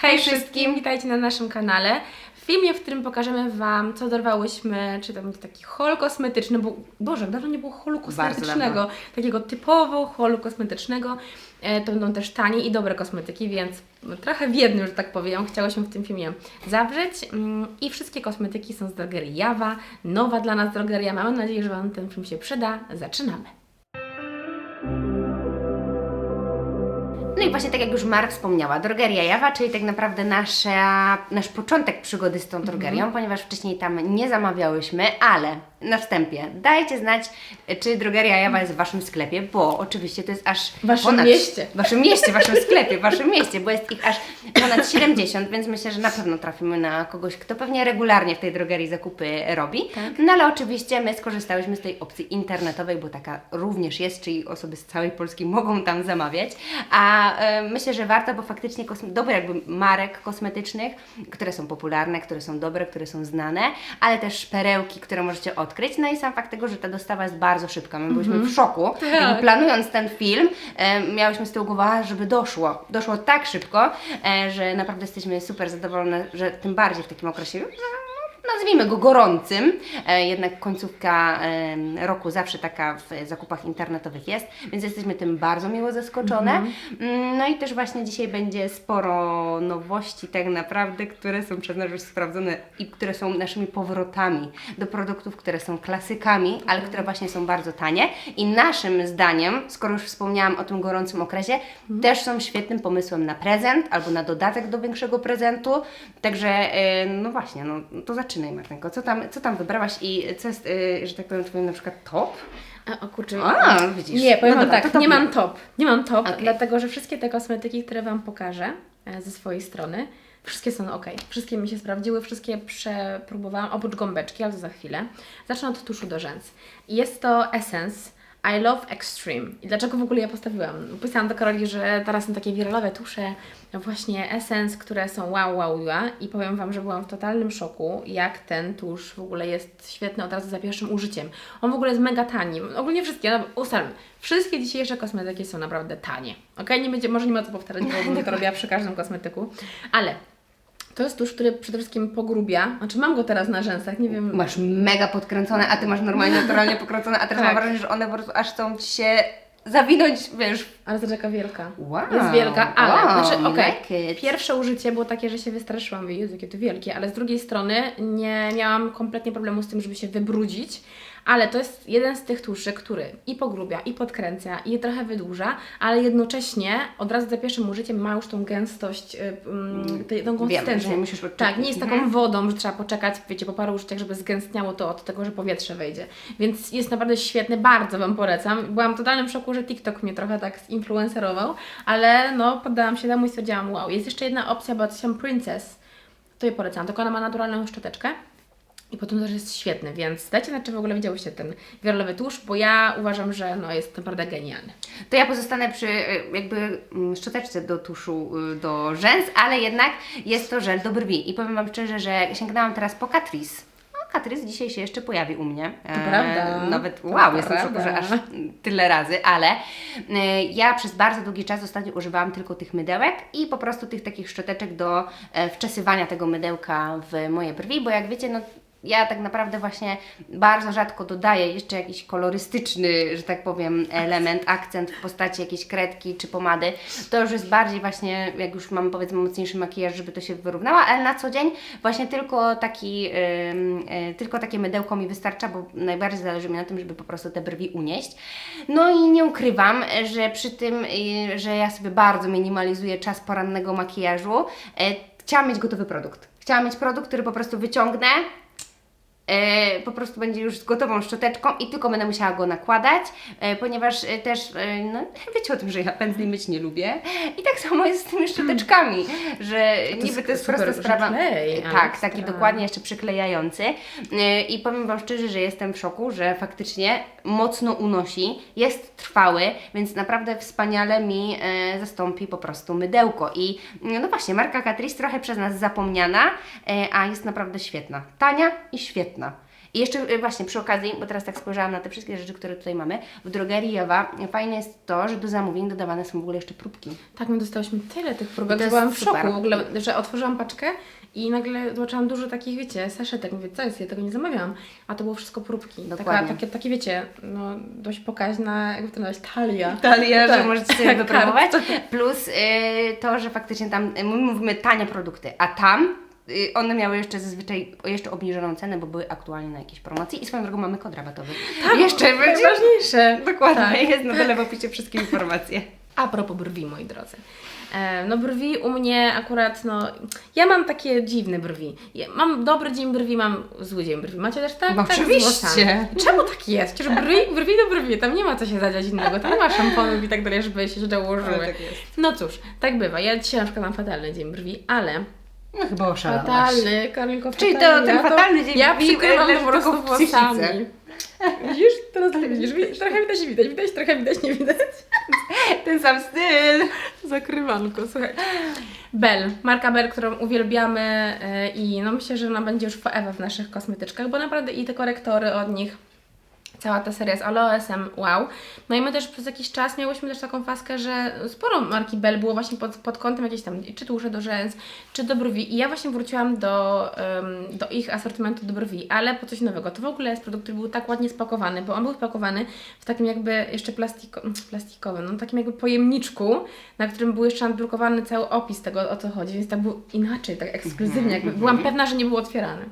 Hej wszystkim, witajcie na naszym kanale. W filmie, w którym pokażemy Wam, co dorwałyśmy, czy to będzie taki hol kosmetyczny, bo Boże, dawno nie było holu kosmetycznego, takiego typowo holu kosmetycznego. E, To będą też tanie i dobre kosmetyki, więc trochę w jednym, że tak powiem, chciałyśmy w tym filmie zawrzeć. Mm, I wszystkie kosmetyki są z drogerii Jawa, nowa dla nas drogeria. Mamy nadzieję, że Wam ten film się przyda. Zaczynamy. No i właśnie tak jak już Mar wspomniała, drogeria Jawa, czyli tak naprawdę nasza, nasz początek przygody z tą drogerią, ponieważ wcześniej tam nie zamawiałyśmy, ale na wstępie dajcie znać, czy drogeria Jawa jest w Waszym sklepie, bo oczywiście to jest aż W waszym mieście. W Waszym mieście, w Waszym sklepie, w Waszym mieście, bo jest ich aż ponad 70, więc myślę, że na pewno trafimy na kogoś, kto pewnie regularnie w tej drogerii zakupy robi. No ale oczywiście my skorzystałyśmy z tej opcji internetowej, bo taka również jest, czyli osoby z całej Polski mogą tam zamawiać. A e, myślę, że warto, bo faktycznie kosme- dobre jakby marek kosmetycznych, które są popularne, które są dobre, które są znane, ale też perełki, które możecie odkryć. No i sam fakt tego, że ta dostawa jest bardzo szybka. My byliśmy w szoku. Jakby planując ten film, e, miałyśmy z tyłu głowy, a, żeby doszło. Doszło tak szybko, e, że naprawdę jesteśmy super zadowolone, że tym bardziej w takim okresie nazwijmy go gorącym, e, jednak końcówka roku zawsze taka w zakupach internetowych jest, więc jesteśmy tym bardzo miło zaskoczone. Mm, No i też właśnie dzisiaj będzie sporo nowości tak naprawdę, które są przez nas już sprawdzone i które są naszymi powrotami do produktów, które są klasykami, ale które właśnie są bardzo tanie. I naszym zdaniem, skoro już wspomniałam o tym gorącym okresie, też są świetnym pomysłem na prezent albo na dodatek do większego prezentu, także e, no właśnie, no to zaczynaj Martynko, co tam, co tam wybrałaś i co jest, e, że tak powiem, twoim na przykład top? A, o kurczę. A, widzisz. Nie, powiem No dobra, tak, to nie mam top. Nie mam top, Okej. dlatego że wszystkie te kosmetyki, które Wam pokażę e, ze swojej strony, wszystkie są ok. Wszystkie mi się sprawdziły, wszystkie przepróbowałam, oprócz gąbeczki, ale to za chwilę. Zacznę od tuszu do rzęs. Jest to Essence I Love Extreme. I dlaczego w ogóle je postawiłam? Pisałam do Karoli, że teraz są takie wiralowe tusze, właśnie Essence, które są wow, wow, wow. I powiem Wam, że byłam w totalnym szoku, jak ten tusz w ogóle jest świetny od razu za pierwszym użyciem. On w ogóle jest mega tani. Ogólnie wszystkie, no, ustalmy, wszystkie dzisiejsze kosmetyki są naprawdę tanie. Ok, nie będzie, może nie ma co powtarzać, bo będę to robiła przy każdym kosmetyku, ale to jest tusz, który przede wszystkim pogrubia. Znaczy mam go teraz na rzęsach, nie wiem. Masz mega podkręcone, a ty masz normalnie naturalnie pokręcone, a teraz Tak. mam wrażenie, że one po prostu aż chcą ci się zawinąć, wiesz. Ale to taka wielka. Wow, Jest wielka, ale wow, znaczy, okej, like pierwsze użycie było takie, że się wystraszyłam, mówię, Jezu, jakie to wielkie, ale z drugiej strony nie miałam kompletnie problemu z tym, żeby się wybrudzić, ale to jest jeden z tych tuszy, który i pogrubia, i podkręca, i trochę wydłuża, ale jednocześnie od razu za pierwszym użyciem ma już tą gęstość, mm, tej, tą konsystencję. że musisz tak, nie jest taką Mhm. wodą, że trzeba poczekać, wiecie, po paru użyciach, żeby zgęstniało to od tego, że powietrze wejdzie. Więc jest naprawdę świetny, bardzo Wam polecam. Byłam w totalnym szoku, że TikTok mnie trochę tak zinfluencerował, ale no, poddałam się temu i stwierdziłam, wow. Jest jeszcze jedna opcja, bo Princess, to je polecam, tylko ona ma naturalną szczoteczkę. I potem też jest świetny, więc dajcie znać, czy w ogóle widziałyście ten wiralowy tusz, bo ja uważam, że no, jest naprawdę genialny. To ja pozostanę przy y, jakby mm, szczoteczce do tuszu y, do rzęs, ale jednak jest to żel do brwi. I powiem Wam szczerze, że sięgnęłam teraz po Catrice. Catrice dzisiaj się jeszcze pojawi u mnie. E, prawda. Nawet To wow, jestem w szoku, że aż tyle razy, ale y, ja przez bardzo długi czas ostatnio używałam tylko tych mydełek i po prostu tych takich szczoteczek do e, wczesywania tego mydełka w moje brwi, bo jak wiecie, no ja tak naprawdę właśnie bardzo rzadko dodaję jeszcze jakiś kolorystyczny, że tak powiem, element, akcent w postaci jakiejś kredki czy pomady. To już jest bardziej właśnie, jak już mam powiedzmy mocniejszy makijaż, żeby to się wyrównało, ale na co dzień właśnie tylko taki, ym, y, tylko takie mydełko mi wystarcza, bo najbardziej zależy mi na tym, żeby po prostu te brwi unieść. No i nie ukrywam, że przy tym, y, że ja sobie bardzo minimalizuję czas porannego makijażu, y, chciałam mieć gotowy produkt. Chciałam mieć produkt, który po prostu wyciągnę, E, po prostu będzie już z gotową szczoteczką i tylko będę musiała go nakładać, e, ponieważ e, też, e, no wiecie o tym, że ja pędzli myć nie lubię. I tak samo jest z tymi szczoteczkami, że niby to jest super, prosta sprawa. klej, tak, taki dokładnie jeszcze przyklejający. E, i powiem Wam szczerze, że jestem w szoku, że faktycznie mocno unosi, jest trwały, więc naprawdę wspaniale mi e, zastąpi po prostu mydełko. I no właśnie, marka Catrice trochę przez nas zapomniana, e, a jest naprawdę świetna, tania i świetna. I jeszcze y, właśnie przy okazji, bo teraz tak spojrzałam na te wszystkie rzeczy, które tutaj mamy, w drogerii Jowa fajne jest to, że do zamówień dodawane są w ogóle jeszcze próbki. Tak, my dostałyśmy tyle tych próbek, że byłam w super. szoku w ogóle, że otworzyłam paczkę i nagle zobaczyłam dużo takich, wiecie, saszetek. Mówię, co jest, ja tego nie zamawiałam. A to było wszystko próbki. Taka, Dokładnie. takie, takie, wiecie, no dość pokaźna, jakby to nazwać, talia. Talia, że Tak. możecie sobie Tak, wypróbować. Plus y, to, że faktycznie tam, my mówimy tanie produkty, a tam one miały jeszcze zazwyczaj jeszcze obniżoną cenę, bo były aktualnie na jakiejś promocji i swoją drogą mamy kod rabatowy. jeszcze będzie. Najważniejsze. Dokładnie, Tak. jest na dole w opisie wszystkie informacje. A propos brwi, moi drodzy. E, No brwi u mnie akurat, no, ja mam takie dziwne brwi. Ja mam dobry dzień brwi, mam zły dzień brwi. Macie też tak? No tak oczywiście. Czemu tak jest? Przecież brwi, brwi do brwi, tam nie ma co się zadziać innego, tam nie ma szamponów i tak dalej, żeby się. Ale tak jest. No cóż, tak bywa. Ja dzisiaj na przykład mam fatalny dzień brwi, ale No chyba oszalałaś. fatalny, Karolinko, Czyli to fatalny. ten Ja fatalny dzień Ja brwi przykrywam to po prostu w psychice. włosami. Widzisz? Teraz dalej widzisz. Widzisz? Trochę widać, widać, widać, trochę widać, nie widać. Ten sam styl. Zakrywanko, słuchaj. Bell, marka Bell, którą uwielbiamy e, i no myślę, że ona będzie już forever w naszych kosmetyczkach, bo naprawdę i te korektory od nich, cała ta seria z aloesem, wow. No i my też przez jakiś czas miałyśmy też taką faskę, że sporo marki Bell było właśnie pod, pod kątem jakieś tam, czy tusze do rzęs, czy do brwi i ja właśnie wróciłam do, em, do ich asortymentu do brwi, ale po coś nowego. To w ogóle jest produkt, który był tak ładnie spakowany, bo on był spakowany w takim jakby jeszcze plastiko, plastikowym, no takim jakby pojemniczku, na którym był jeszcze nadrukowany cały opis tego, o co chodzi, więc tak był inaczej, tak ekskluzywnie, jakby byłam pewna, że nie był otwierany.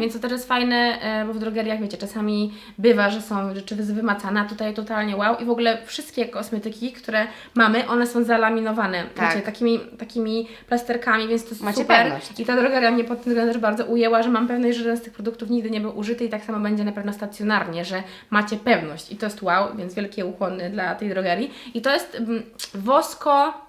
Więc to też jest fajne, e, bo w drogeriach, wiecie, czasami bywa, że są rzeczy wymacane, a tutaj totalnie wow i w ogóle wszystkie kosmetyki, które mamy, one są zalaminowane, Tak. wiecie, takimi, takimi plasterkami, więc to jest Macie super. pewność. I ta drogeria mnie pod tym względem też bardzo ujęła, że mam pewność, że żaden z tych produktów nigdy nie był użyty i tak samo będzie na pewno stacjonarnie, że macie pewność i to jest wow, więc wielkie ukłony dla tej drogerii. I to jest mm, wosko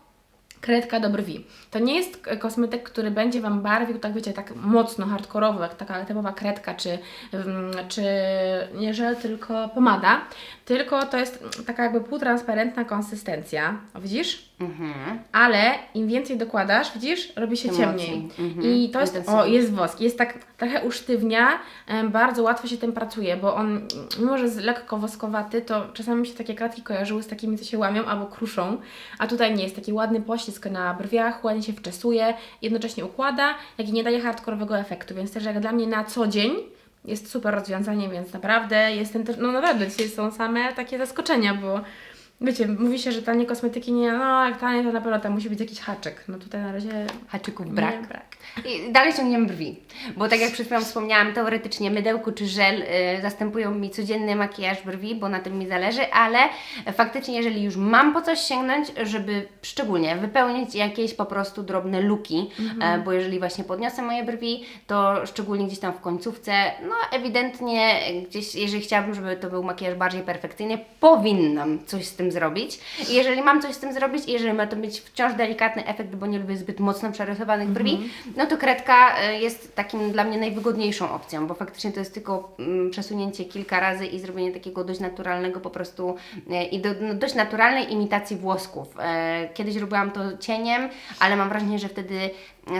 kredka do brwi. To nie jest kosmetyk, który będzie Wam barwił, tak wiecie, tak mocno, hardkorowo, jak taka typowa kredka, czy, mm, czy nie żel, tylko pomada, tylko to jest taka jakby półtransparentna konsystencja. O, widzisz? Mhm. Ale im więcej dokładasz, widzisz, robi się Tym ciemniej. mocniej. Mhm. I to jest, o, Intensywniej. jest wosk, jest tak trochę usztywnia, em, bardzo łatwo się tym pracuje, bo on, mimo że jest lekko woskowaty, to czasami mi się takie kratki kojarzyły z takimi, co się łamią albo kruszą, a tutaj nie jest taki ładny poślizg na brwiach, ładnie się wczesuje, jednocześnie układa, jak i nie daje hardkorowego efektu, więc też jak dla mnie na co dzień jest super rozwiązanie, więc naprawdę jestem też, no naprawdę dzisiaj są same takie zaskoczenia, bo Wiecie, mówi się, że tanie kosmetyki nie, no jak tanie to na pewno tam musi być jakiś haczyk. No tutaj na razie Haczyków brak. Brak. I dalej ciągniemy brwi, bo tak jak przed chwilą wspomniałam, teoretycznie mydełko czy żel y, zastępują mi codzienny makijaż brwi, bo na tym mi zależy, ale faktycznie jeżeli już mam po coś sięgnąć, żeby szczególnie wypełnić jakieś po prostu drobne luki, e, bo jeżeli właśnie podniosę moje brwi, to szczególnie gdzieś tam w końcówce, no ewidentnie gdzieś, jeżeli chciałabym, żeby to był makijaż bardziej perfekcyjny, powinnam coś z tym zrobić. I jeżeli mam coś z tym zrobić i jeżeli ma to mieć wciąż delikatny efekt, bo nie lubię zbyt mocno przerysowanych brwi, no to kredka e, jest takim dla mnie najwygodniejszą opcją, bo faktycznie to jest tylko mm, przesunięcie kilka razy i zrobienie takiego dość naturalnego po prostu e, i do, no, dość naturalnej imitacji włosków. E, Kiedyś robiłam to cieniem, ale mam wrażenie, że wtedy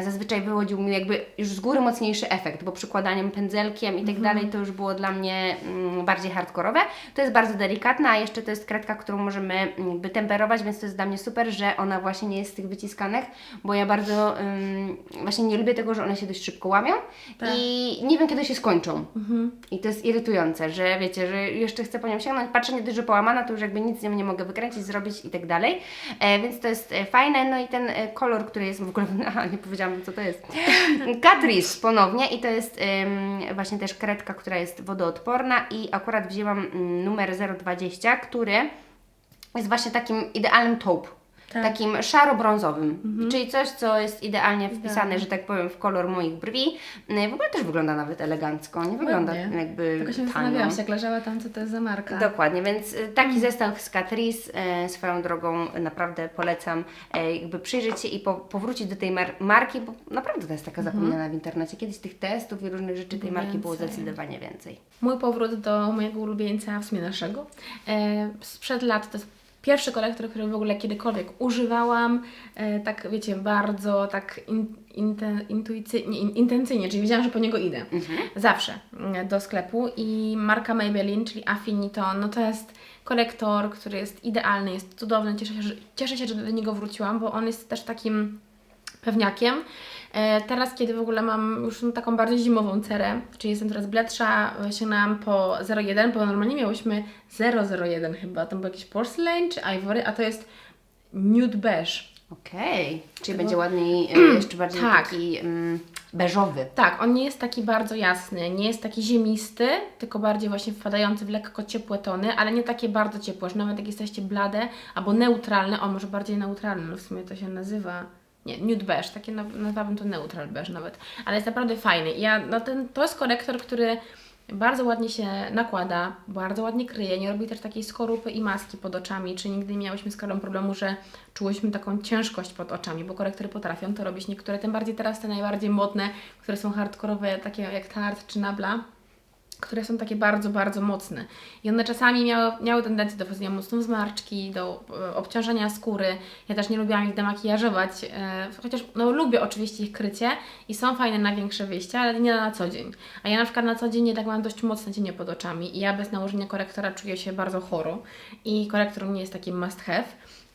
zazwyczaj wychodził mi jakby już z góry mocniejszy efekt, bo przykładaniem pędzelkiem i tak dalej to już było dla mnie mm, bardziej hardkorowe. To jest bardzo delikatna, a jeszcze to jest kredka, którą możemy mm, wytemperować, więc to jest dla mnie super, że ona właśnie nie jest z tych wyciskanych, bo ja bardzo ym, właśnie nie lubię tego, że one się dość szybko łamią Tak. i nie wiem kiedy się skończą. I to jest irytujące, że wiecie, że jeszcze chcę po nią sięgnąć, patrzę nie dość, że połamana, to już jakby nic z nią nie mogę wykręcić, zrobić i tak dalej. E, więc to jest e, fajne, no i ten e, kolor, który jest w ogóle, aha, nie powiedziałam co to jest. Catrice ponownie i to jest em, właśnie też kredka, która jest wodoodporna i akurat wzięłam mm, numer 020, który jest właśnie takim idealnym taupe. Tak. Takim szaro-brązowym, czyli coś, co jest idealnie wpisane, Idealnie. że tak powiem, w kolor moich brwi. Y, W ogóle też wygląda nawet elegancko, nie wygląda Ładnie. jakby Tylko się tanio. zastanawiałam, jak leżała tam, co to jest za marka. Dokładnie, więc y, taki Mm. zestaw z Catrice y, swoją drogą naprawdę polecam y, jakby przyjrzeć się i po, powrócić do tej mar- marki, bo naprawdę to jest taka zapomniana w internecie. Kiedyś tych testów i różnych rzeczy tej marki było Mhm. Więcej. zdecydowanie więcej. Mój powrót do mojego ulubieńca, w sumie naszego, e, sprzed lat, to jest pierwszy korektor, który w ogóle kiedykolwiek używałam, e, tak wiecie, bardzo tak in, inte, intuicyjnie, in, intencyjnie, czyli wiedziałam, że po niego idę. Zawsze mm, do sklepu i marka Maybelline, czyli Affiniton, no to jest korektor, który jest idealny, jest cudowny, cieszę się, że, cieszę się, że do niego wróciłam, bo on jest też takim pewniakiem. E, Teraz, kiedy w ogóle mam już no, taką bardziej zimową cerę, czyli jestem teraz bledsza, e, sięgnęłam po 01, bo normalnie miałyśmy 001 chyba, tam był jakiś porcelain czy ivory, a to jest nude beige. Okej, czyli będzie ładniej, e, jeszcze bardziej Tak. taki mm, beżowy. Tak, on nie jest taki bardzo jasny, nie jest taki ziemisty, tylko bardziej właśnie wpadający w lekko ciepłe tony, ale nie takie bardzo ciepłe, że nawet jak jesteście blade albo neutralne, o może bardziej neutralne, no w sumie to się nazywa, nie, nude beige, takie na- nazwałabym to neutral beige nawet, ale jest naprawdę fajny. Ja, no ten, to jest korektor, który bardzo ładnie się nakłada, bardzo ładnie kryje, nie robi też takiej skorupy i maski pod oczami, czy nigdy nie miałyśmy z Karolą problemu, że czułyśmy taką ciężkość pod oczami, bo korektory potrafią to robić niektóre, tym bardziej teraz te najbardziej modne, które są hardkorowe, takie jak Tarte czy Nabla, które są takie bardzo, bardzo mocne. I one czasami miały, miały tendencję do wchodzenia mocno w zmarszczki, do e, obciążenia skóry. Ja też nie lubiłam ich demakijażować, e, chociaż no, lubię oczywiście ich krycie i są fajne na większe wyjścia, ale nie na co dzień. A ja na przykład na co dzień jednak mam dość mocne cienie pod oczami i ja bez nałożenia korektora czuję się bardzo choro i korektor nie jest taki must have,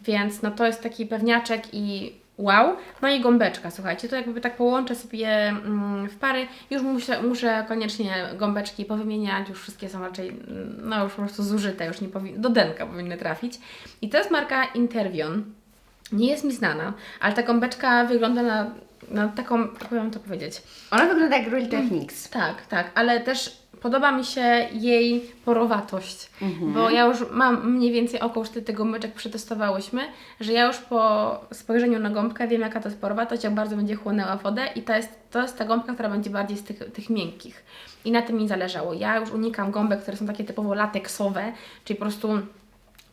więc no to jest taki pewniaczek i wow. No i gąbeczka, słuchajcie, to jakby tak połączę sobie mm, w pary. Już muszę, muszę koniecznie gąbeczki powymieniać, już wszystkie są raczej, mm, no już po prostu zużyte, już nie powi- do denka powinny trafić. I to jest marka Intervion. Nie jest mi znana, ale ta gąbeczka wygląda na, na taką, jak powiem to powiedzieć, Ona wygląda jak Real Techniques. tak, tak, ale też podoba mi się jej porowatość, bo ja już mam mniej więcej około szty tego myczek przetestowałyśmy, że ja już po spojrzeniu na gąbkę wiem jaka to jest porowatość, jak bardzo będzie chłonęła wodę i to jest, to jest ta gąbka, która będzie bardziej z tych, tych miękkich i na tym mi zależało. Ja już unikam gąbek, które są takie typowo lateksowe, czyli po prostu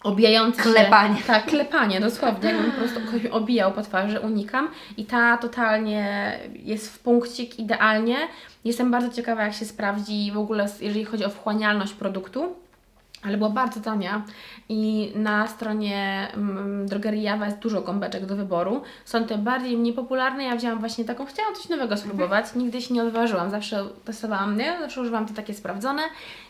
obijające Klepanie. się. Tak, klepanie, dosłownie. Jakbym po prostu ktoś mi obijał po twarzy, unikam. I ta totalnie jest w punkcik idealnie. Jestem bardzo ciekawa, jak się sprawdzi w ogóle, jeżeli chodzi o wchłanialność produktu. Ale była bardzo tania i na stronie mm, drogerii Jawa jest dużo gąbeczek do wyboru. Są te bardziej mniej popularne. Ja wzięłam właśnie taką, chciałam coś nowego spróbować. Nigdy się nie odważyłam, zawsze testowałam, nie? Zawsze używam te takie sprawdzone.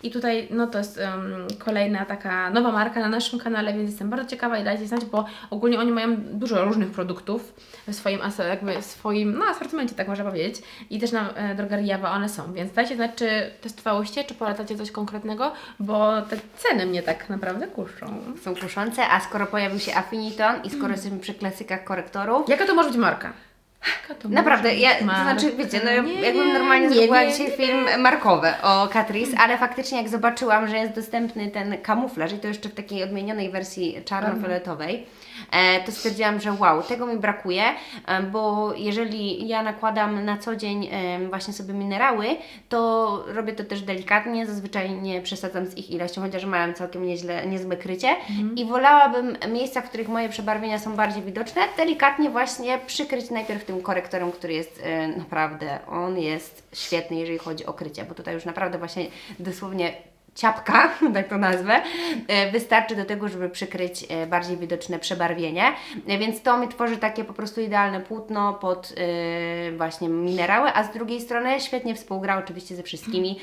I tutaj, no to jest em, kolejna taka nowa marka na naszym kanale, więc jestem bardzo ciekawa i dajcie znać, bo ogólnie oni mają dużo różnych produktów w swoim, jakby w swoim no, asortymencie, tak można powiedzieć. I też na e, drogerii Jawa one są, więc dajcie znać, czy testowałyście, czy polecacie coś konkretnego, bo te ceny mnie tak naprawdę kuszą. Są kuszące, a skoro pojawił się Affiniton i skoro jesteśmy przy klasykach korektorów, Jaka to może być marka? Jaka to Naprawdę, może ja, to znaczy, wiecie, no Nie jakbym normalnie nie zrobiła wiem, dzisiaj nie film markowy o Catrice, ale faktycznie jak zobaczyłam, że jest dostępny ten kamuflaż i to jeszcze w takiej odmienionej wersji czarno-fioletowej, to stwierdziłam, że wow, tego mi brakuje, e, bo jeżeli ja nakładam na co dzień e, właśnie sobie minerały, to robię to też delikatnie, zazwyczaj nie przesadzam z ich ilością, chociaż mają całkiem nieźle, niezłe krycie. I wolałabym miejsca, w których moje przebarwienia są bardziej widoczne, delikatnie właśnie przykryć najpierw tym korektorem, który jest e, naprawdę, on jest świetny, jeżeli chodzi o krycie, bo tutaj już naprawdę właśnie dosłownie ciapka, tak to nazwę, e, wystarczy do tego, żeby przykryć e, bardziej widoczne przebarwienie, E, więc to mi tworzy takie po prostu idealne płótno pod właśnie minerały, a z drugiej strony świetnie współgra oczywiście ze wszystkimi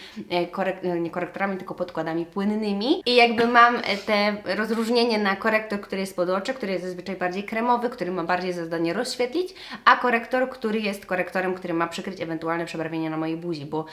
korek- nie korektorami, tylko podkładami płynnymi. I jakby mam te rozróżnienie na korektor, który jest pod oczy, który jest zazwyczaj bardziej kremowy, który ma bardziej za zadanie rozświetlić, a korektor, który jest korektorem, który ma przykryć ewentualne przebarwienia na mojej buzi, bo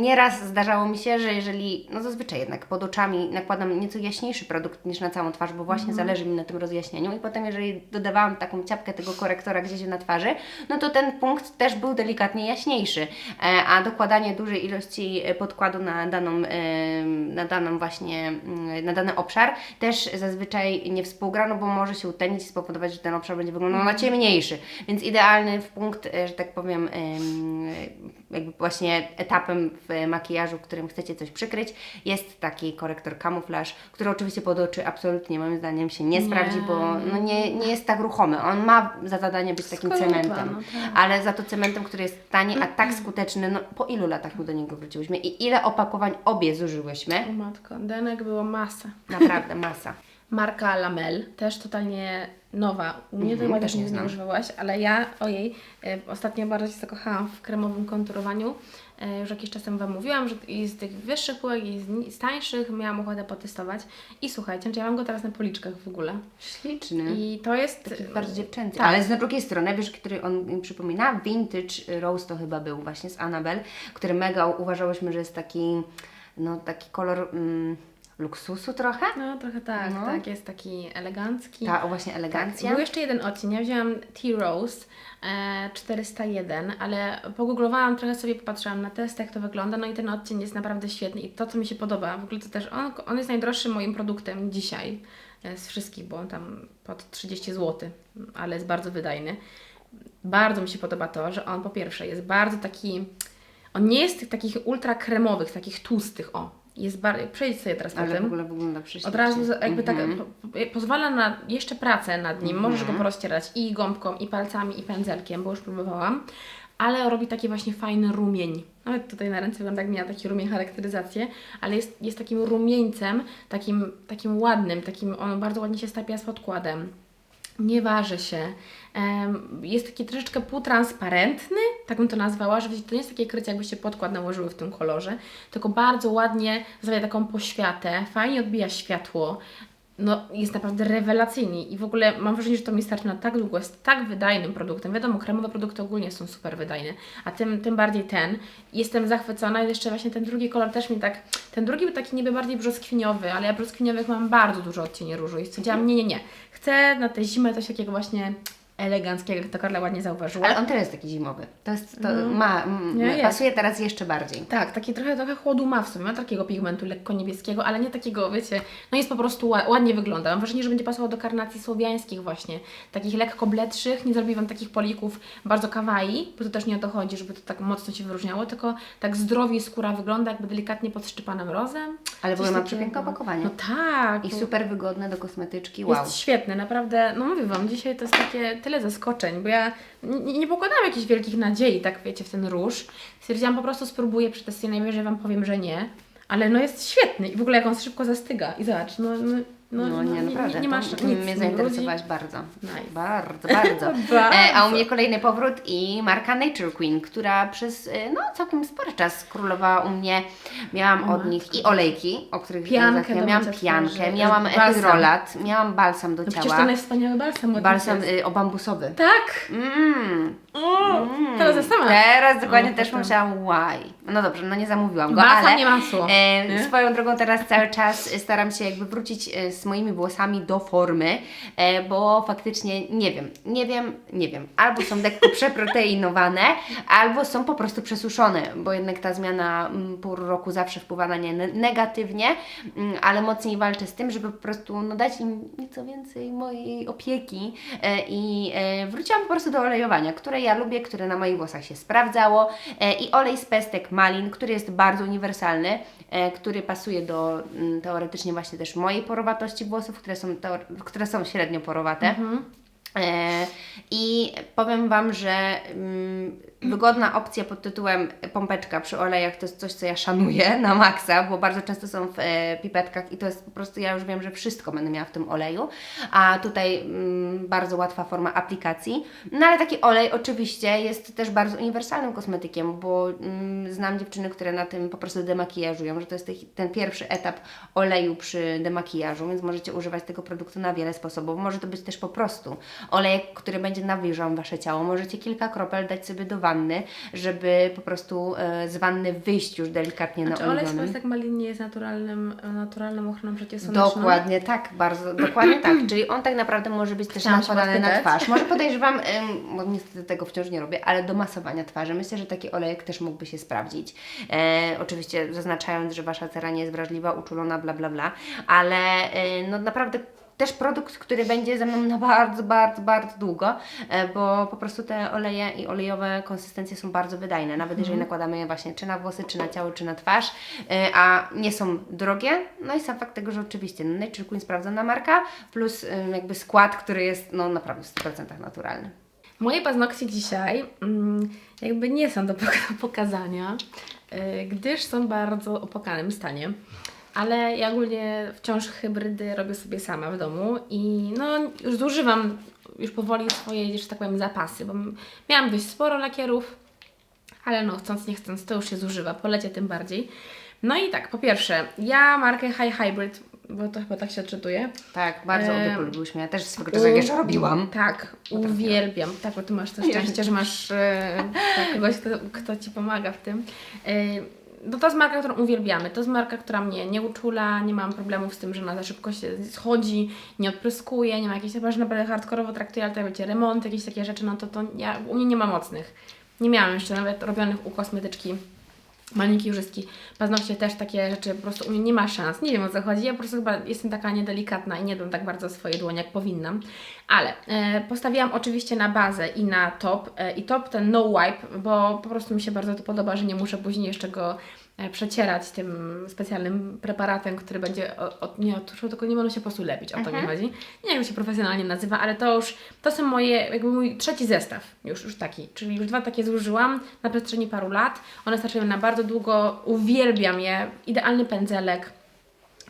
nieraz zdarzało mi się, że jeżeli, no zazwyczaj jednak. Pod oczami nakładam nieco jaśniejszy produkt niż na całą twarz, bo właśnie zależy mi na tym rozjaśnieniu. I potem jeżeli dodawałam taką ciapkę tego korektora gdzieś na twarzy, no to ten punkt też był delikatnie jaśniejszy, e, a dokładanie dużej ilości e, podkładu na daną, e, na daną właśnie, mm, na dany obszar też zazwyczaj nie współgra, no bo może się utenić i spowodować, że ten obszar będzie wyglądał na ciemniejszy, więc idealny w punkt, że tak powiem, em, jakby właśnie etapem w makijażu, którym chcecie coś przykryć, jest taki korektor kamuflaż, który oczywiście pod oczy absolutnie moim zdaniem się nie, Nie. sprawdzi, bo no nie, nie jest tak ruchomy. On ma za zadanie być takim cementem, no tak. ale za to cementem, który jest tani, a tak skuteczny, no po ilu latach my do niego wróciłyśmy i ile opakowań obie zużyłyśmy? O matko, denek było masa. Naprawdę masa. Marka Lamel, też totalnie nowa. U mnie Mhm, chyba też nie znam. używałaś, ale ja, ojej, e, ostatnio bardzo się zakochałam w kremowym konturowaniu. E, Już jakiś czas temu Wam mówiłam, że i z tych wyższych półek, i z, z tańszych miałam ochotę potestować. I słuchajcie, ja mam go teraz na policzkach w ogóle. Śliczny. I to jest... Taki bardzo dziewczęcy. Tak. Ale z drugiej strony, wiesz, który on mi przypomina? Vintage Rose to chyba był właśnie z Annabelle, który mega uważałyśmy, że jest taki, no taki kolor mm, luksusu trochę. No trochę tak, No. tak, jest taki elegancki. Ta o właśnie Tak, elegancja. był jeszcze jeden odcień. Ja wzięłam T-Rose e, 401, ale pogooglowałam trochę sobie, popatrzyłam na test, jak to wygląda, no i ten odcień jest naprawdę świetny i to, co mi się podoba, w ogóle to też, on, on jest najdroższym moim produktem dzisiaj e, z wszystkich, bo on tam pod 30 zł, ale jest bardzo wydajny. Bardzo mi się podoba to, że on po pierwsze jest bardzo taki, on nie jest tych takich ultra kremowych, takich tłustych, o, jest bardzo, przejdź sobie teraz po Ale w tym. ogóle wygląda prześlicznie. Od razu jakby tak Mhm. po, po, pozwala na jeszcze pracę nad nim. Możesz go porozcierać i gąbką, i palcami, i pędzelkiem, bo już próbowałam. Ale robi taki właśnie fajny rumień. Nawet tutaj na ręce wygląda jak miała taki rumień charakteryzację, ale jest, jest takim rumieńcem, takim, takim ładnym, takim, on bardzo ładnie się stapia z podkładem. Nie waży się. Jest taki troszeczkę półtransparentny, tak bym to nazwała, że to nie jest takie krycie, jakbyście podkład nałożyły w tym kolorze, tylko bardzo ładnie zawia taką poświatę, fajnie odbija światło. No, jest naprawdę rewelacyjny i w ogóle mam wrażenie, że to mi starczy na tak długo, jest tak wydajnym produktem. Wiadomo, kremowe produkty ogólnie są super wydajne, a tym, tym bardziej ten. Jestem zachwycona i jeszcze właśnie ten drugi kolor też mi tak, ten drugi był taki niby bardziej brzoskwiniowy, ale ja brzoskwiniowych mam bardzo dużo odcieni różu i stwierdziłam, nie, nie, nie, chcę na tę zimę coś takiego właśnie eleganckiego, jak to Karla ładnie zauważyła. Ale on też jest taki zimowy. To jest, to ma, mm, Nie, jest. pasuje teraz jeszcze bardziej. Tak, taki trochę, trochę chłodu ma w sobie, ma takiego pigmentu lekko niebieskiego, ale nie takiego, wiecie, no jest po prostu ła- ładnie wygląda. Mam wrażenie, że będzie pasował do karnacji słowiańskich właśnie, takich lekko bledszych, nie zrobi Wam takich polików bardzo kawaii, bo to też nie o to chodzi, żeby to tak mocno się wyróżniało, tylko tak zdrowie skóra wygląda, jakby delikatnie podszczypana mrozem. Ale w ogóle ma przepiękne opakowanie. No tak. I super wygodne do kosmetyczki. Wow. Jest świetny, naprawdę, no mówię Wam, dzisiaj to jest takie tyle zaskoczeń, bo ja nie, nie pokładałam jakichś wielkich nadziei, tak wiecie, w ten róż. Stwierdziłam, po prostu spróbuję, przetestuję, najwyżej Wam powiem, że nie, ale no jest świetny i w ogóle jak on szybko zastyga i zobacz, no, no, no, No, nie, naprawdę. nie, nie masz to, nic, mnie nie zainteresowałaś bardzo. Nice. Bardzo, bardzo. Bardzo. E, a u mnie kolejny powrót i marka Nature Queen, która przez e, no, całkiem spory czas królowała u mnie. Miałam od nich i olejki, o których Piankę do miałam piankę, miałam hydrolat, miałam balsam do No przecież ciała. to jest wspaniały balsam. od Balsam y, o bambusowy. Tak! Mmm. O, teraz ja sama. Teraz dokładnie O, też potem. myślałam, why. No dobrze, no nie zamówiłam go, Balsam ale nie masło, e, swoją drogą teraz cały czas staram się jakby wrócić z moimi włosami do formy, e, bo faktycznie nie wiem, nie wiem, nie wiem. Albo są lekko przeproteinowane, albo są po prostu przesuszone, bo jednak ta zmiana mm, pół roku zawsze wpływa na nie ne- negatywnie, mm, ale mocniej walczę z tym, żeby po prostu no, dać im nieco więcej mojej opieki e, i e, wróciłam po prostu do olejowania, które ja lubię, które na moich włosach się sprawdzało i olej z pestek Malin, który jest bardzo uniwersalny, który pasuje do mm, teoretycznie właśnie też mojej porowatości włosów, które są, które są średnio porowate. E, I powiem Wam, że mm, wygodna opcja pod tytułem pompeczka przy olejach to jest coś, co ja szanuję na maksa, bo bardzo często są w e, pipetkach i to jest po prostu, ja już wiem, że wszystko będę miała w tym oleju, a tutaj mm, bardzo łatwa forma aplikacji. No ale taki olej oczywiście jest też bardzo uniwersalnym kosmetykiem, bo mm, znam dziewczyny, które na tym po prostu demakijażują, że to jest ten pierwszy etap oleju przy demakijażu, więc możecie używać tego produktu na wiele sposobów. Może to być też po prostu olejek, który będzie nawilżał Wasze ciało. Możecie kilka kropel dać sobie do wanny, żeby po prostu e, z wanny wyjść już delikatnie Znaczy na olej z ulubionym. pestek malin nie jest naturalnym, naturalną ochroną przeciwsłoneczną. Dokładnie tak, bardzo dokładnie tak. Czyli on tak naprawdę może być też Chciałam nakładany na twarz. Może podejrzewam, bo niestety tego wciąż nie robię, ale do masowania twarzy. Myślę, że taki olejek też mógłby się sprawdzić. E, oczywiście zaznaczając, że Wasza cera nie jest wrażliwa, uczulona, bla bla bla, ale e, no naprawdę też produkt, który będzie ze mną na bardzo, bardzo, bardzo długo, e, bo po prostu te oleje i olejowe konsystencje są bardzo wydajne, nawet jeżeli nakładamy je właśnie czy na włosy, czy na ciało, czy na twarz, e, a nie są drogie, no i sam fakt tego, że oczywiście no, Nature Queen sprawdzona marka, plus e, jakby skład, który jest no naprawdę w 100% naturalny. Moje paznokcie dzisiaj mm, jakby nie są do pok- pokazania, gdyż są bardzo opłakanym stanie. Ale ja ogólnie wciąż hybrydy robię sobie sama w domu i no już zużywam już powoli swoje, że tak powiem, zapasy, bo miałam dość sporo lakierów, ale no chcąc nie chcąc to już się zużywa, po lecie tym bardziej. No i tak, po pierwsze, ja markę High Hybrid, bo to chyba tak się odczytuje. Tak, bardzo Em, obie polubiłyśmy. Ja też swego czasu jak jeszcze robiłam. Tak, uwielbiam. Tak, bo Ty masz to szczęście, że masz e, kogoś, kto, kto Ci pomaga w tym. E, no to jest marka, którą uwielbiamy. To jest marka, która mnie nie uczula, nie mam problemów z tym, że ona za szybko się schodzi, nie odpryskuje, nie ma jakichś, chyba że naprawdę hardkorowo traktuje, ale to wiecie, remont, jakieś takie rzeczy, no to, to ja, u mnie nie ma mocnych. Nie miałam jeszcze nawet robionych u kosmetyczki manikiurzystki, paznokcie też takie rzeczy, po prostu u mnie nie ma szans. Nie wiem o co chodzi, ja po prostu chyba jestem taka niedelikatna i nie dam tak bardzo swoje dłonie jak powinnam. Ale e, postawiłam oczywiście na bazę i na top. E, I top ten no wipe, bo po prostu mi się bardzo to podoba, że nie muszę później jeszcze go przecierać tym specjalnym preparatem, który będzie o, o, nie otuszył, tylko nie będą się po prostu lepić, o to mi chodzi. Nie wiem, jak się profesjonalnie nazywa, ale to już, to są moje, jakby mój trzeci zestaw, już, już taki, czyli już dwa takie zużyłam na przestrzeni paru lat. One starczyły na bardzo długo, uwielbiam je, idealny pędzelek,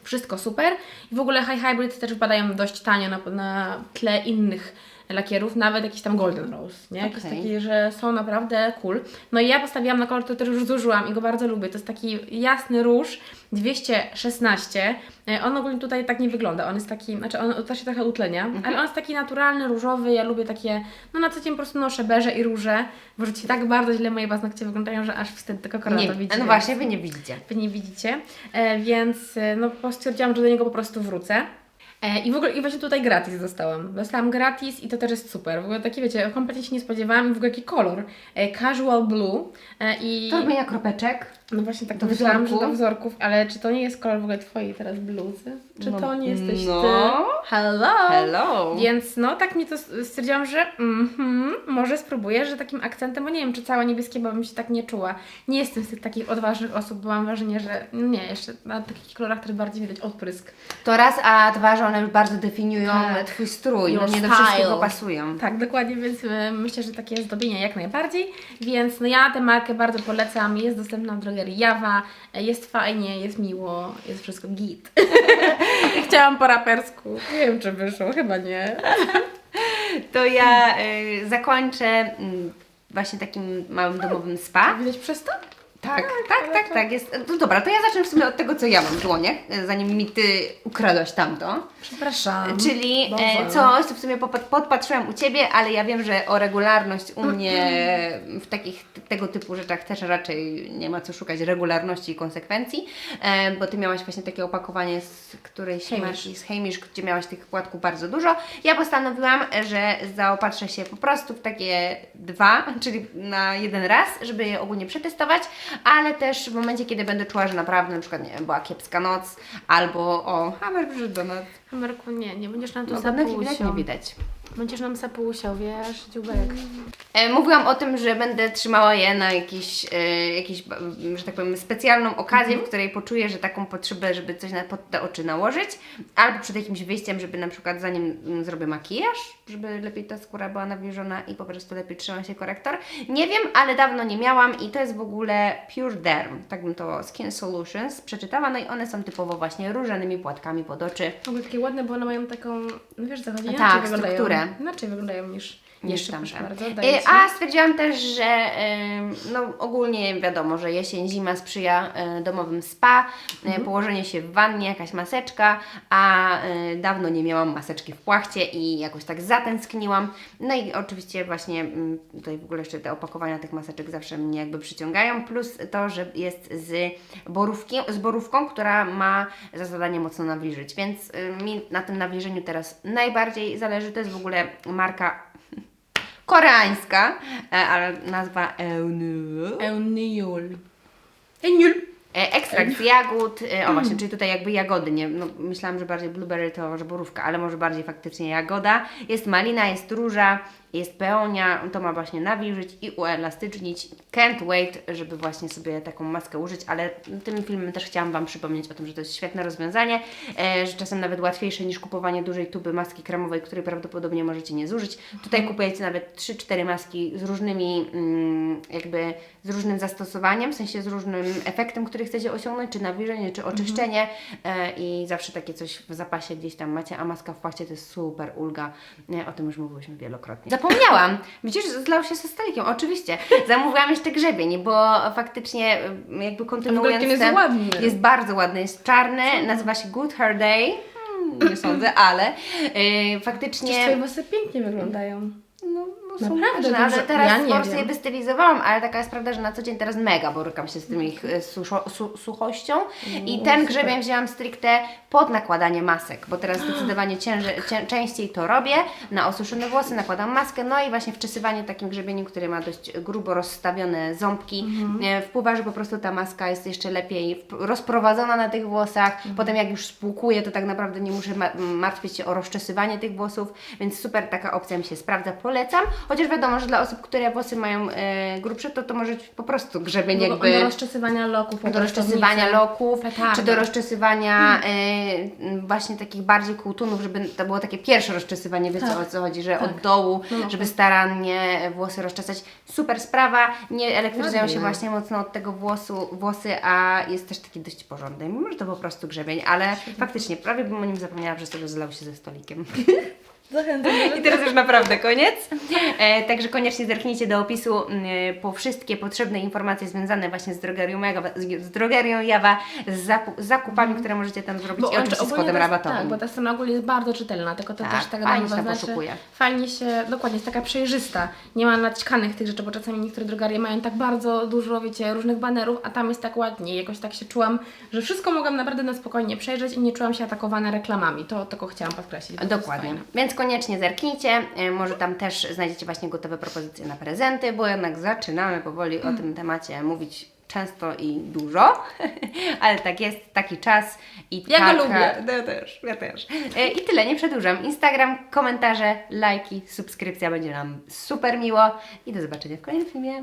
wszystko super. I w ogóle High Hybrid też wypadają dość tanio na, na tle innych lakierów, nawet jakiś tam Golden Rose, nie? Jakieś Okej. takie, że są naprawdę cool. No i ja postawiłam na kolor, który też już zużyłam i go bardzo lubię. To jest taki jasny róż, 216. E, On ogólnie tutaj tak nie wygląda. On jest taki, znaczy on też się trochę utlenia, ale on jest taki naturalny, różowy. Ja lubię takie, no na co dzień po prostu noszę beże i róże. Bo ci tak bardzo źle moje paznokcie wyglądają, że aż wstyd tylko kolor to widzi. no właśnie, Wy nie widzicie. Wy nie widzicie, e, więc e, no stwierdziłam, że do niego po prostu wrócę. E, I w ogóle i właśnie tutaj gratis dostałam. Dostałam gratis i to też jest super. W ogóle taki wiecie, kompletnie się nie spodziewałam i w ogóle jaki kolor. E, casual blue e, i To robienia kropeczek. no właśnie tak do myślałam, że do wzorków, ale czy to nie jest kolor w ogóle twojej teraz bluzy? Czy No, to nie jesteś no. ty? Hello! Hello. Więc no tak mi to stwierdziłam, że mhm, może spróbuję, że takim akcentem, bo nie wiem, czy cała niebieskie, bo bym się tak nie czuła. Nie jestem z tych takich odważnych osób, bo mam wrażenie, że nie, jeszcze na takich kolorach też bardziej widać odprysk. To raz, a dwa, że one już bardzo definiują Tak. Twój strój. No Your nie do wszystkiego pasują. Tak, dokładnie, więc e, myślę, że takie zdobienia jak najbardziej. Więc no ja tę markę bardzo polecam. Jest dostępna w drogerii Jawa. E, Jest fajnie, jest miło, jest wszystko git. Chciałam po rapersku. Nie wiem, czy wyszło, chyba nie. To ja y, zakończę mm, właśnie takim małym domowym spa. Widać przez to? Tak, tak, tak, tak. Jest. No dobra, to ja zacznę w sumie od tego, co ja mam w dłoniach, y, zanim mi Ty ukradłaś tamto. Przepraszam. Czyli e, coś, co w sumie podpatrzyłam u Ciebie, ale ja wiem, że o regularność u mnie w takich tego typu rzeczach też raczej nie ma co szukać regularności i konsekwencji, e, bo Ty miałaś właśnie takie opakowanie z którejś Heimish. marki, z Heimish, gdzie miałaś tych płatków bardzo dużo. Ja postanowiłam, że zaopatrzę się po prostu w takie dwa, czyli na jeden raz, żeby je ogólnie przetestować, ale też w momencie, kiedy będę czuła, że naprawdę na przykład, nie wiem, była kiepska noc, albo o, Hammer przyszedł do nas. Amerku, nie, nie będziesz nam tu No, widać nie widać. Będziesz nam sapusią, wiesz, dziubek. E, mówiłam o tym, że będę trzymała je na jakiś, e, jakiś że tak powiem, specjalną okazję, w której poczuję, że taką potrzebę, żeby coś na, pod te oczy nałożyć, albo przed jakimś wyjściem, żeby na przykład zanim mm, zrobię makijaż, żeby lepiej ta skóra była nawilżona i po prostu lepiej trzymał się korektor. Nie wiem, ale dawno nie miałam i to jest w ogóle Pure Derm, tak bym to Skin Solutions przeczytała, no i one są typowo właśnie różanymi płatkami pod oczy. W ogóle takie ładne, bo one mają taką, no wiesz, zachodzi Tak, inaczej Inaczej wyglądają niż, niż niż tamte. bardzo. Ci. A stwierdziłam też, że no, ogólnie wiadomo, że jesień, zima sprzyja e, domowym spa, e, położenie się w wannie, jakaś maseczka, a dawno nie miałam maseczki w płachcie i jakoś tak zatęskniłam. No i oczywiście właśnie mm, tutaj w ogóle jeszcze te opakowania tych maseczek zawsze mnie jakby przyciągają, plus to, że jest z, borówki, z borówką, która ma za zadanie mocno nawilżyć, więc y, mi na tym nawilżeniu teraz najbardziej zależy. To jest w ogóle marka koreańska, e, ale nazwa Eunu. Euniul. Euniul. E, Ekstrakt z jagód, e, o właśnie, czyli tutaj jakby jagody, nie, no, myślałam, że bardziej blueberry to że borówka, ale może bardziej faktycznie jagoda. Jest malina, jest róża jest peonia, to ma właśnie nawilżyć i uelastycznić. Can't wait, żeby właśnie sobie taką maskę użyć, ale tym filmem też chciałam Wam przypomnieć o tym, że to jest świetne rozwiązanie, e, że czasem nawet łatwiejsze niż kupowanie dużej tuby maski kremowej, której prawdopodobnie możecie nie zużyć. Tutaj kupujecie nawet 3-4 maski z różnymi mm, jakby z różnym zastosowaniem, w sensie z różnym efektem, który chcecie osiągnąć, czy nawilżenie, czy oczyszczenie e, i zawsze takie coś w zapasie gdzieś tam macie, a maska w płacie to jest super ulga. E, o tym już mówiłyśmy wielokrotnie. Zapomniałam! Widzisz, zlał się ze stolikiem, oczywiście. Zamówiłam jeszcze grzebień, bo faktycznie e, jakby kontynuując ten jest ten- ładny. jest bardzo ładny, jest czarny, nazywa się Good Hair Day. Hmm, nie sądzę, ale e, faktycznie... Przecież Twoje włosy pięknie wyglądają. No, no są Naprawdę ważne, ale teraz ja nie wiem. je wystylizowałam, ale taka jest prawda, że na co dzień teraz mega borykam się z tym ich e, suszo, su, suchością i ten grzebień wzięłam stricte pod nakładanie masek, bo teraz zdecydowanie cięży, cię, częściej to robię, na osuszone włosy nakładam maskę, no i właśnie wczesywanie takim grzebieniem, który ma dość grubo rozstawione ząbki, Mhm. wpływa, że po prostu ta maska jest jeszcze lepiej rozprowadzona na tych włosach, Mhm. potem jak już spłukuję, to tak naprawdę nie muszę ma- martwić się o rozczesywanie tych włosów, więc super taka opcja mi się sprawdza, polecam, chociaż wiadomo, że dla osób, które włosy mają e, grubsze, to to może być po prostu grzebień Do, jakby... do rozczesywania loków. Do rozczesywania loków, Petarda. czy do rozczesywania e, właśnie takich bardziej kłutunów, żeby to było takie pierwsze rozczesywanie, wiecie Tak. o co chodzi, że od dołu, No. żeby starannie włosy rozczesać. Super sprawa, nie elektryzują się Ładnie. właśnie mocno od tego włosu, włosy, a jest też taki dość porządny, mimo że to po prostu grzebień, ale faktycznie prawie bym o nim zapomniała przez to, że zlał się ze stolikiem. Zachęcam. I teraz już naprawdę koniec. E, także koniecznie zerknijcie do opisu e, po wszystkie potrzebne informacje związane właśnie z drogerią Jawa, z, z drogerią Jawa, z, z zakupami, które możecie tam zrobić i oczywiście z ogólnie kodem ta- rabatowym. Tak, bo ta strona ogólnie jest bardzo czytelna, tylko to Tak, też tak fajnie się tam poszukuje. Fajnie się, dokładnie, jest taka przejrzysta. Nie ma naćkanych tych rzeczy, bo czasami niektóre drogerie mają tak bardzo dużo, wiecie, różnych banerów, a tam jest tak ładnie. Jakoś tak się czułam, że wszystko mogłam naprawdę na spokojnie przejrzeć i nie czułam się atakowana reklamami. To tylko chciałam podkreślić. bo to jest Dokładnie. fajne. Więc koniecznie zerknijcie. E, Może tam też znajdziecie właśnie gotowe propozycje na prezenty, bo jednak zaczynamy powoli o tym temacie mówić często i dużo. Ale tak jest, taki czas i Ja go taka... lubię. No, Ja też, ja też. E, I tyle, nie przedłużam. Instagram, komentarze, lajki, subskrypcja będzie nam super miło i do zobaczenia w kolejnym filmie.